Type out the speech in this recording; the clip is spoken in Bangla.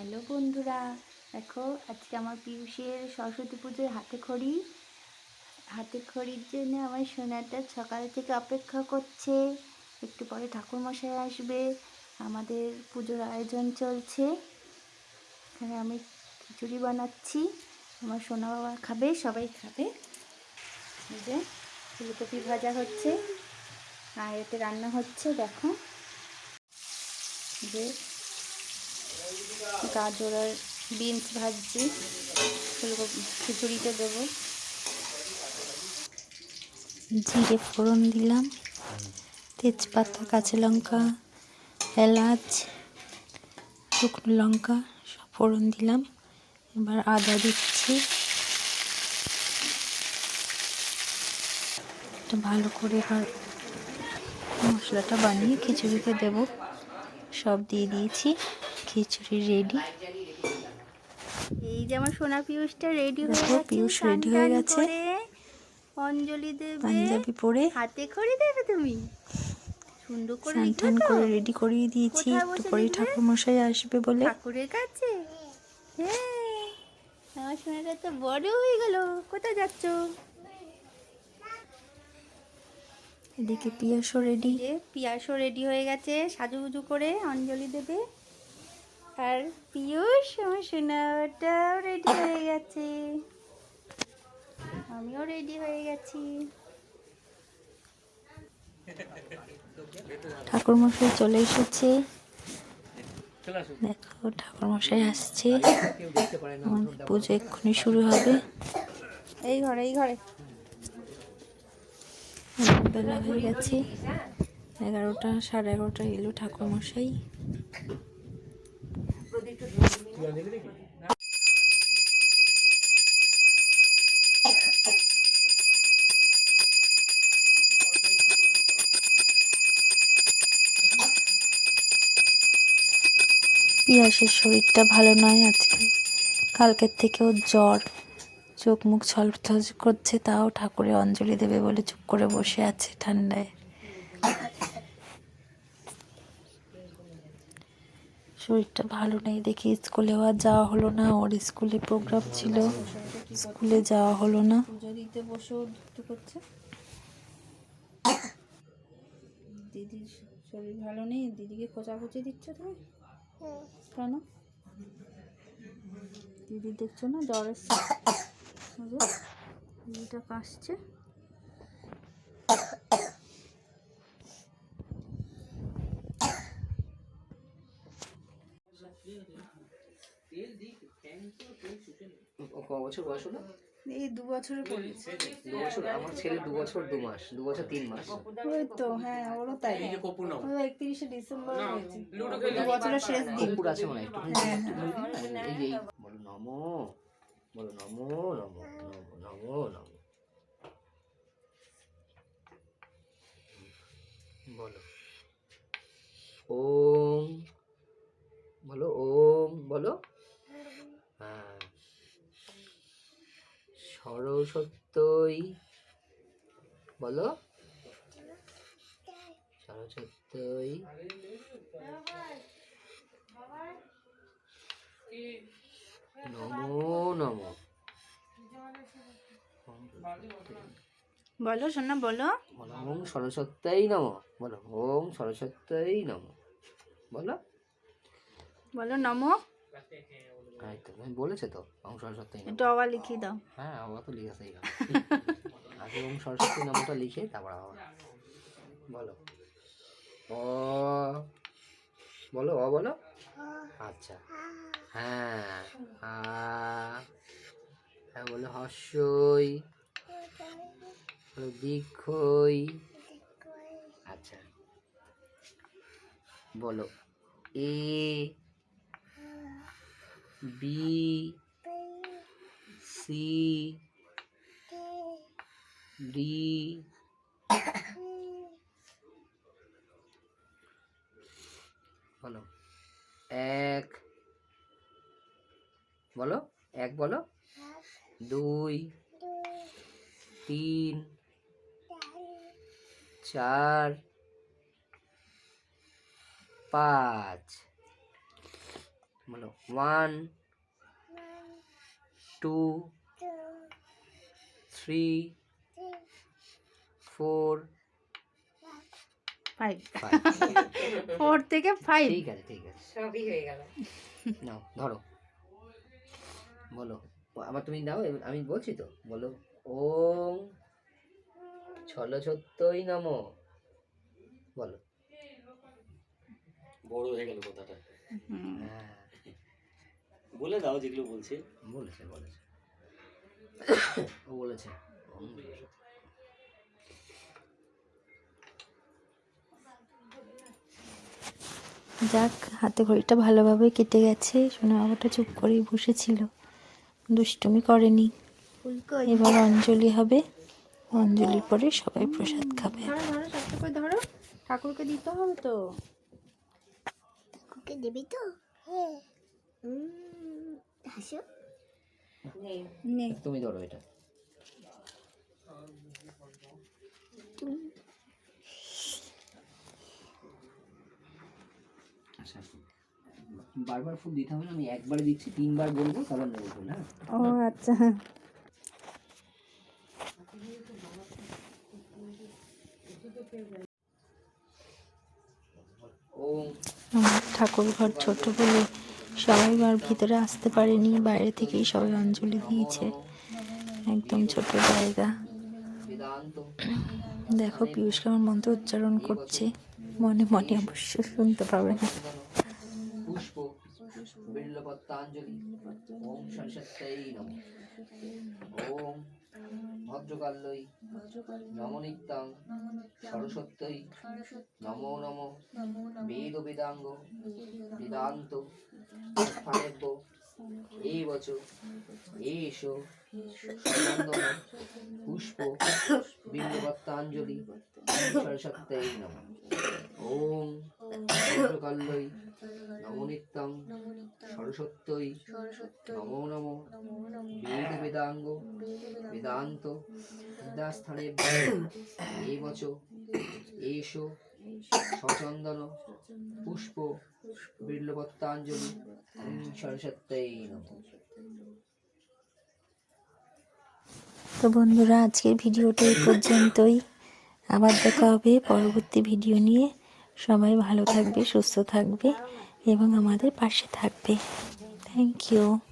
হ্যালো বন্ধুরা, দেখো আজকে আমার পিউষের সরস্বতী পুজোর হাতে খড়ি। হাতে খড়ির জন্য আমার সোনাটা সকাল থেকে অপেক্ষা করছে। একটু পরে ঠাকুরমশাই আসবে। আমাদের পুজোর আয়োজন চলছে। এখানে আমি খিচুড়ি বানাচ্ছি। আমার সোনা বাবা খাবে, সবাই খাবে। যে ফুলকপি ভাজা হচ্ছে। আর এতে রান্না হচ্ছে, দেখো। যে গাজর আর বিনস ভাজছি। ফুলকপি খিচুড়িতে দেবো। জিরে ফোড়ন দিলাম। তেজপাতা, কাঁচা লঙ্কা, এলাচ, শুকনো লঙ্কা, সব ফোড়ন দিলাম। এবার আদা দিচ্ছি। ভালো করে এবার মশলাটা বানিয়ে খিচুড়িতে দেব। সব দিয়ে দিয়েছি। খিচুড়ি রেডি এই যে আমার সোনা পিউষটা রেডি হয়ে গেছে পিউষ রেডি হয়ে গেছে। অঞ্জলি দেবে পাঞ্জাবি পরে হাতে খড়ি দেবে তুমি। সুন্দর করে স্নান? করে। রেডি করিয়ে দিয়েছি একটু লিখবে? ঠাকুর মশাই আসবে বলে। ঠাকুরের কাছে। হ্যাঁ। আমার সোনাটা তো বড় হয়ে গেল। কোথায় যাচ্ছ? এদিকে পিয়াসও রেডি পিয়াসও রেডি হয়ে গেছে সাজুগুজু করে অঞ্জলি দেবে। আর পিয়ুষ আমার সোনাটাও রেডি হয়ে গেছে। আমিও রেডি হয়ে গেছি। ঠাকুর মশাই চলে এসেছে। দেখো ঠাকুর মশাই আসছে। আমাদের পুজো এক্ষুনি শুরু হবে। এই ঘরে এই ঘরে। বেলা হয়ে গেছে। এগারোটা, সাড়ে এগারোটা এলো ঠাকুর মশাই পিয়াসের শরীরটা ভালো নয় আজকে। কালকের থেকেও জ্বর। চোখ মুখ ছলছল করছে, তাও ঠাকুরে অঞ্জলি দেবে বলে চুপ করে বসে আছে ঠান্ডায়। শরীরটা ভালো নেই, দেখি স্কুলেও আর যাওয়া হলো না, ওর স্কুলে প্রোগ্রাম ছিল, স্কুলে যাওয়া হলো না। দিতে বসেও দুঃখ করছে। দিদির শরীর ভালো নেই, দিদিকে খোঁচাখুচি দিচ্ছ তুমি? কেন? দিদি দেখছ না, জ্বর এসছে? দিদিটা কাশছে। ক বছর বয়স হলো? এই দু বছরে পড়েছে দু বছর আমার ছেলে দু বছর দু মাস দু বছর তিন মাস। ওই তো হ্যাঁ ওরও তাই। ও একত্রিশে ডিসেম্বর হয়েছে। দু বছরের শেষ দিন। আছে মনে হয় একটু। এই যে বলো নমো বলো নমো নমো নমো নমো নমো। বলো। ওম বলো ওম বলো। হ্যাঁ। সরস্বত্যই বলো। সরস্বত্যই নমো নমো। বলো শোনা বলো। বলো ওম সরস্বত্যই নমো। বলো ওম সরস্বত্যই নমো। বলো। বলো নমো। তুমি বলেছে তো ওম সরস্বত্যই নমো। একটু আবার লিখিয়ে দাও। হ্যাঁ আমরা তো লিখেছে এইখানে আগে ওম সরস্বতী নামটা লিখে তারপর আবার বলো। অ বলো অ বলো। আচ্ছা। হ্যাঁ হ্যাঁ বলো বলো দীর্ঘই আচ্ছা। বলো এ বি সি ডি বলো। এক বলো। এক বলো। দুই তিন চার পাঁচ। বলো one two three four five four থেকে ফাইভ ঠিক আছে ঠিক আছে। সবই হয়ে গেল। নাও ধরো। বলো। আবার তুমি দাও আমি বলছি তো। বলো ওম ছল সত্যই নম। বলো। বড় হয়ে গেল কথাটা। হ্যাঁ। বলে দাও যেগুলো বলছে। বলেছে বলেছে। ও বলেছে। যাক হাতে ঘড়িটা ভালোভাবে কেটে গেছে। সোনা বাবাটা চুপ করেই বসেছিল। দুষ্টুমি করেনি। এবার অঞ্জলি হবে। অঞ্জলির পরে সবাই প্রসাদ খাবে। ধরো ঠাকুরকে দিতে হবে তো। ঠাকুরকে দিবি তো? হ্যাঁ। নে তুমি ধরো এটা। আচ্ছা বারবার ফুল দিতে হবে না আমি একবারে দিচ্ছি তিনবার বলব তারপর নেব ফুল হ্যাঁ? ও আচ্ছা। ওম। আমার ঠাকুর ঘর ছোট বলে সবাই আর ভিতরে আসতে পারেনি, বাইরে থেকেই সবাই অঞ্জলি দিয়েছে। একদম ছোট জায়গা। দেখো পীয়ূষকে আমার মন্ত্র উচ্চারণ করছে। মনে মনে অবশ্য শুনতে পাবে না। পুষ্প বিল্লপত্রাঞ্জলি ওম সরস্বত্যই নম। ওম ভদ্রকাল্যই নমনিত্যাং সরস্বত্যই নমো নম। বেদ বেদাঙ্গ বেদান্ত স্থানেব্য এই বচ এসো পুষ্প বিল্লপত্রাঞ্জলি সরস্বত্যই নম। ওম ভদ্রকাল্যই নমনিত্যাং সরস্বত্যই নমো নম বেদ বেদাঙ্গ বেদান্ত বিদ্যাস্থানে এই বচ এসো সচন্দন পুষ্প বিল্লপত্রাঞ্জলি ওম সরস্বত্যই নম। তো বন্ধুরা আজকের ভিডিওটা এই পর্যন্তই। আবার দেখা হবে পরবর্তী ভিডিও নিয়ে। সবাই ভালো থাকবে সুস্থ থাকবে। এবং আমাদের পাশে থাকবে। Thank you